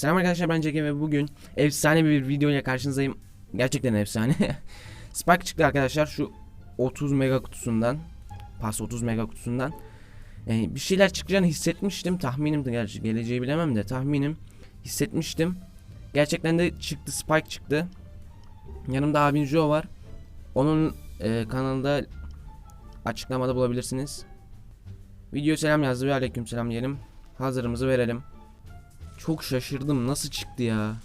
Selam arkadaşlar ben Cege ve bugün efsane bir video ile karşınızdayım. Gerçekten efsane. Spike çıktı arkadaşlar şu 30 mega kutusundan. Pas 30 mega kutusundan. Yani bir şeyler çıkacağını hissetmiştim. Tahminimdi gerçi geleceği bilemem de tahminim. Hissetmiştim. Gerçekten de çıktı Spike çıktı. Yanımda abim Joe var. Onun e, kanalında açıklamada bulabilirsiniz. Video selam yazdı ve aleyküm selam diyelim. Hazırımızı verelim. Çok şaşırdım nasıl çıktı ya.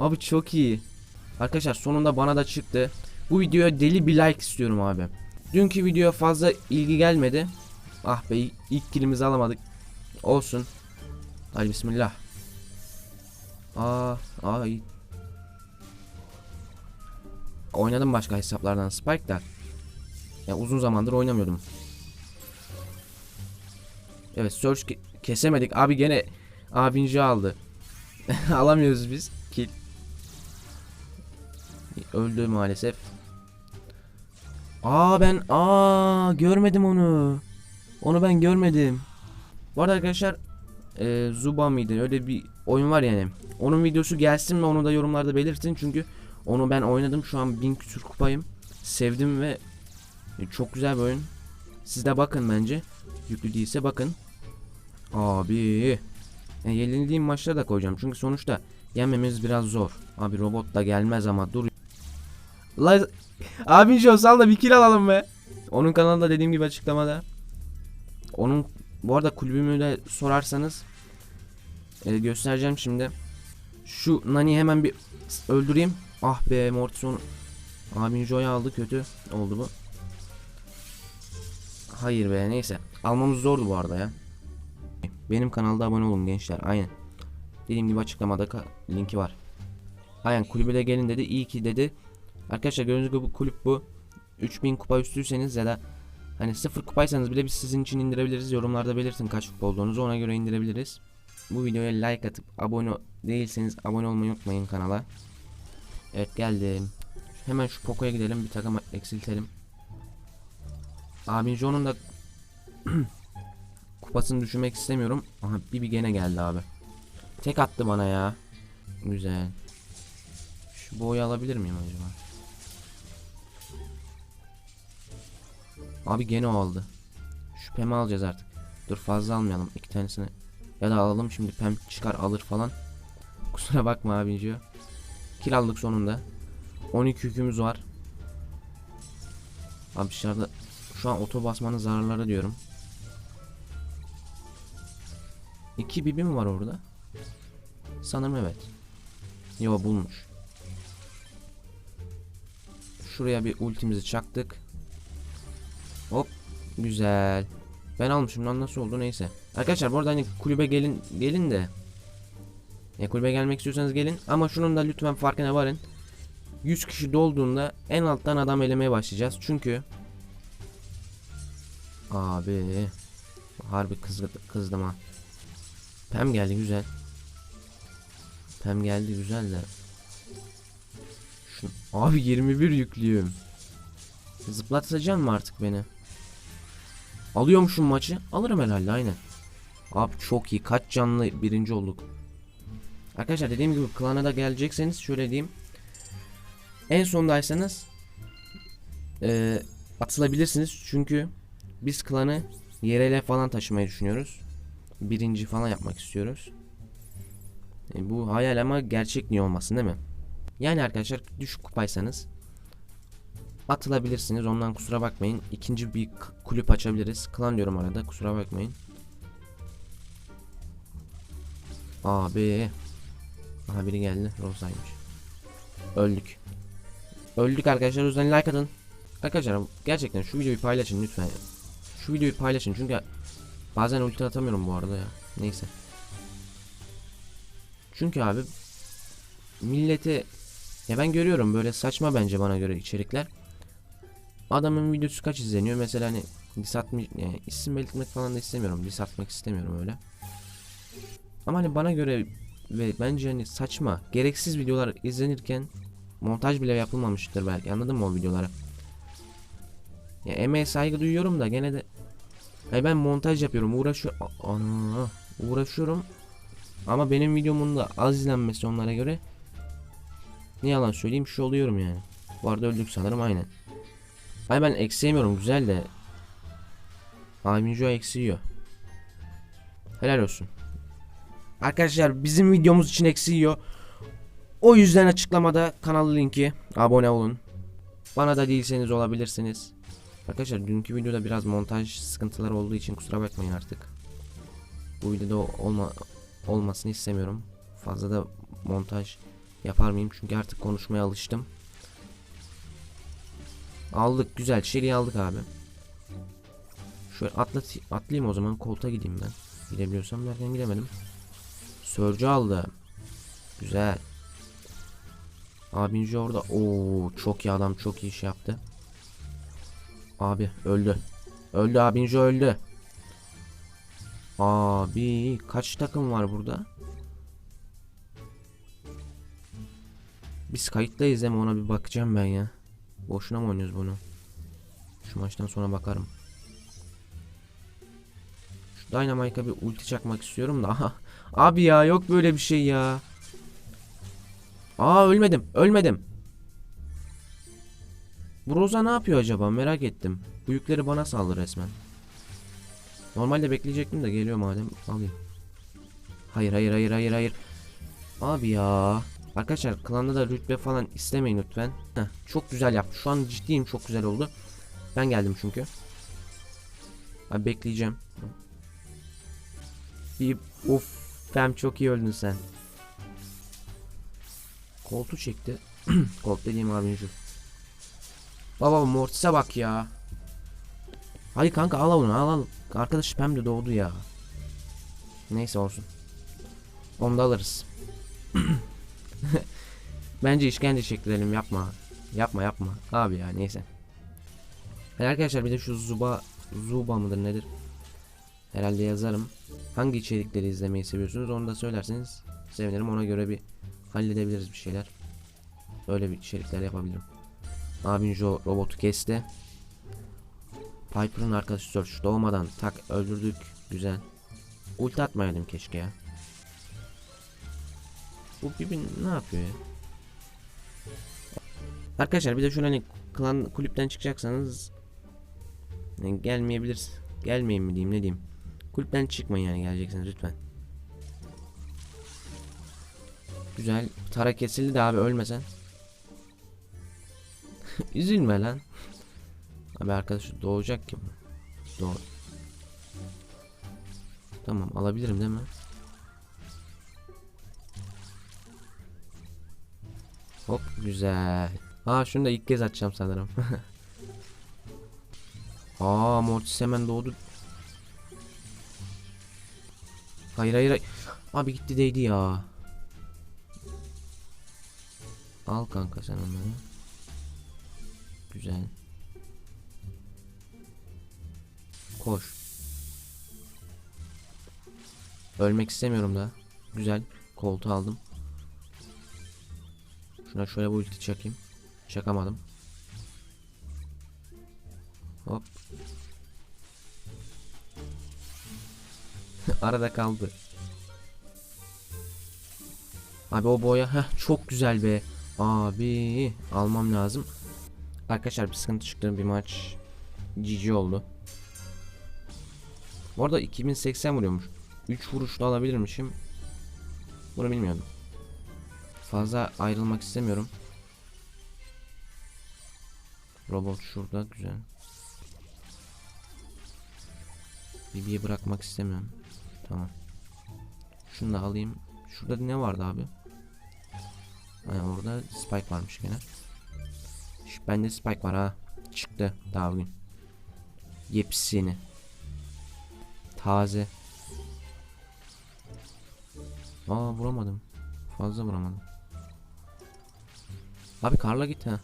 Abi çok iyi. Arkadaşlar sonunda bana da çıktı. Bu videoya deli bir like istiyorum abi. Dünkü videoya fazla ilgi gelmedi. Ah be ilk kilimizi alamadık. Olsun. Hadi bismillah. Aa, ay. Oynadım başka hesaplardan Spike'da. Ya uzun zamandır oynamıyordum. Evet search ke- kesemedik. Abi gene abinci aldı. Alamıyoruz biz. Kill. Öldü maalesef. Aa ben aa görmedim onu. Onu ben görmedim. Bu arada arkadaşlar e, Zuba mıydı? Öyle bir oyun var yani. Onun videosu gelsin mi onu da yorumlarda belirtin çünkü onu ben oynadım. Şu an bin küsür kupayım. Sevdim ve e, çok güzel bir oyun. Siz de bakın bence. Yüklü değilse bakın. Abi. Yani yenildiğim maçlara da koyacağım. Çünkü sonuçta yenmemiz biraz zor. Abi robot da gelmez ama dur. La Abi şu sal da bir kill alalım be. Onun kanalında dediğim gibi açıklamada. Onun bu arada kulübümü de sorarsanız e, göstereceğim şimdi. Şu Nani hemen bir öldüreyim. Ah be Mortison. Abin Joy aldı kötü oldu bu. Hayır be neyse. Almamız zordu bu arada ya. Benim kanalda abone olun gençler. Aynen. Dediğim gibi açıklamada linki var. Aynen kulübe de gelin dedi. İyi ki dedi. Arkadaşlar gördüğünüz gibi bu kulüp bu. 3000 kupa üstüyseniz ya da hani 0 kupaysanız bile biz sizin için indirebiliriz. Yorumlarda belirtin kaç kupa olduğunuzu ona göre indirebiliriz. Bu videoya like atıp abone değilseniz abone olmayı unutmayın kanala. Evet geldim. Hemen şu Poco'ya gidelim bir takım eksiltelim. Abin John'un da kupasını düşürmek istemiyorum. Aha bir gene geldi abi. Tek attı bana ya. Güzel. Şu boyu alabilir miyim acaba? Abi gene o aldı. Şu Pem'i alacağız artık. Dur fazla almayalım iki tanesini. Ya da alalım şimdi Pem çıkar alır falan. Kusura bakma abici. Kill aldık sonunda. 12 yükümüz var. Abi dışarıda şu an oto basmanın zararları diyorum. İki bibi mi var orada? Sanırım evet. Yo bulmuş. Şuraya bir ultimizi çaktık. Hop güzel. Ben almışım lan nasıl oldu neyse. Arkadaşlar bu arada hani kulübe gelin gelin de. Ya kulübe gelmek istiyorsanız gelin ama şunun da lütfen farkına varın. 100 kişi dolduğunda en alttan adam elemeye başlayacağız. Çünkü Abi harbi kızdı, kızdım ha. Pem geldi güzel. Pem geldi güzel de. Şu, abi 21 yüklüyüm. Zıplatacak mı artık beni? Alıyormuşum maçı. Alırım herhalde aynen. Abi çok iyi. Kaç canlı birinci olduk. Arkadaşlar dediğim gibi klana da gelecekseniz şöyle diyeyim. En sondaysanız eee atılabilirsiniz. Çünkü biz klanı yerele falan taşımayı düşünüyoruz. Birinci falan yapmak istiyoruz. E, bu hayal ama gerçek niye olmasın değil mi? Yani arkadaşlar düşük kupaysanız atılabilirsiniz. Ondan kusura bakmayın. İkinci bir kulüp açabiliriz. Klan diyorum arada. Kusura bakmayın. Abi. Aha biri geldi. Rosa'ymış. Öldük. Öldük arkadaşlar. O yüzden like atın. Arkadaşlar gerçekten şu videoyu paylaşın lütfen. Şu videoyu paylaşın çünkü bazen ulti atamıyorum bu arada ya. Neyse. Çünkü abi millete ya ben görüyorum böyle saçma bence bana göre içerikler. Adamın videosu kaç izleniyor mesela hani dis atmış yani isim belirtmek falan da istemiyorum. Dis istemiyorum öyle. Ama hani bana göre ve bence hani saçma, gereksiz videolar izlenirken montaj bile yapılmamıştır belki. Anladın mı o videoları? Ya emeğe saygı duyuyorum da gene de Hayır ben montaj yapıyorum. Uğraşıyor. Ana. Uğraşıyorum. Ama benim videomun da az izlenmesi onlara göre ne yalan söyleyeyim şu oluyorum yani. Bu arada öldük sanırım aynen. Ay ben eksi yemiyorum güzel de Aminjo eksi yiyor. Helal olsun. Arkadaşlar bizim videomuz için eksi yiyor. O yüzden açıklamada kanal linki abone olun. Bana da değilseniz olabilirsiniz. Arkadaşlar dünkü videoda biraz montaj sıkıntıları olduğu için kusura bakmayın artık. Bu videoda olma olmasını istemiyorum. Fazla da montaj yapar mıyım? Çünkü artık konuşmaya alıştım. Aldık güzel. Şeriyi aldık abi. Şöyle atlat atlayayım o zaman koltuğa gideyim ben. Gidebiliyorsam derken gidemedim. Sörcü aldı. Güzel. Abinci orada. Oo çok iyi adam çok iyi iş yaptı. Abi öldü. Öldü abinci öldü. Abi kaç takım var burada? Biz kayıttayız mi? Ona bir bakacağım ben ya. Boşuna mı oynuyoruz bunu? Şu maçtan sonra bakarım. Şu Dynamite'a bir ulti çakmak istiyorum da. Abi ya yok böyle bir şey ya. Aa ölmedim. Ölmedim. Bu Roza ne yapıyor acaba? Merak ettim. Bu yükleri bana saldı resmen. Normalde bekleyecektim de geliyor madem. Alayım. Hayır hayır hayır hayır hayır. Abi ya. Arkadaşlar klanda da rütbe falan istemeyin lütfen. Heh, çok güzel yaptı. Şu an ciddiyim çok güzel oldu. Ben geldim çünkü. Abi bekleyeceğim. Bir of Fem çok iyi öldün sen. Koltu çekti. Kolt dediğim abim şu. Baba Mortis'e bak ya. Hadi kanka al onu al al. Arkadaş Pem de doğdu ya. Neyse olsun. Onu da alırız. Bence işkence çektirelim yapma. Yapma yapma. Abi ya neyse. Hadi arkadaşlar bir de şu Zuba Zuba mıdır nedir? Herhalde yazarım. Hangi içerikleri izlemeyi seviyorsunuz onu da söylerseniz sevinirim. Ona göre bir halledebiliriz bir şeyler. Öyle bir içerikler yapabilirim. Abin Jo robotu kesti. Piper'ın arkadaşı Search doğmadan tak öldürdük. Güzel. Ulti atmayalım keşke ya. Bu Bibi ne yapıyor ya? Arkadaşlar bir de şöyle hani klan kulüpten çıkacaksanız yani gelmeyebilir. Gelmeyin mi diyeyim ne diyeyim. Kulüpten çıkmayın yani geleceksiniz lütfen. Güzel. Tara kesildi de abi ölmesen. Üzülme lan. Abi arkadaşı doğacak ki bu. Doğ. Tamam alabilirim değil mi? Hop güzel. Aa şunu da ilk kez açacağım sanırım. Aa Mortis hemen doğdu. Hayır hayır hayır. Abi gitti değdi ya. Al kanka sen onları. Güzel. Koş. Ölmek istemiyorum da. Güzel. Koltuğu aldım. Şuna şöyle bu ulti çakayım. Çakamadım. Hop. Arada kaldı. Abi o boya heh, çok güzel be. Abi almam lazım. Arkadaşlar bir sıkıntı çıktı bir maç. GG oldu. Bu arada 2080 vuruyormuş. 3 vuruşla alabilirmişim. Bunu bilmiyordum. Fazla ayrılmak istemiyorum. Robot şurada güzel. Bibi'yi bırakmak istemiyorum. Tamam. Şunu da alayım. Şurada ne vardı abi? Yani orada spike varmış gene. Şu bende spike var ha. Çıktı daha bugün. Yepsini. Taze. Aa vuramadım. Fazla vuramadım. Abi karla git ha.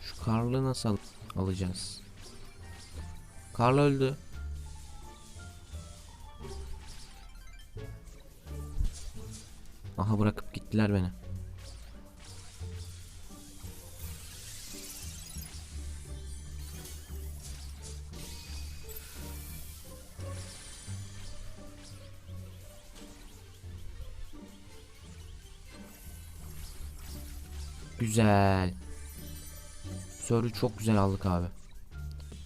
Şu karlı nasıl alacağız? Karl öldü. Aha bırakıp gittiler beni. Güzel. Soru çok güzel aldık abi.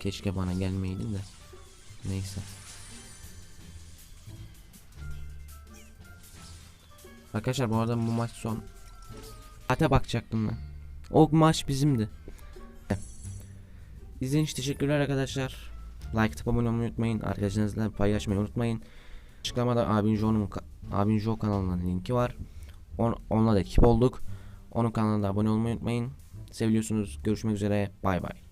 Keşke bana gelmeydin de. Neyse. Arkadaşlar bu arada bu maç son. Ate bakacaktım ben. O maç bizimdi. İzlediğiniz için teşekkürler arkadaşlar. Like atıp abone olmayı unutmayın. Arkadaşlarınızla paylaşmayı unutmayın. Açıklamada abin Joe'nun abin Joe kanalının linki var. On, onunla da ekip olduk. Onun kanalına da abone olmayı unutmayın. Seviliyorsunuz. Görüşmek üzere. Bay bay.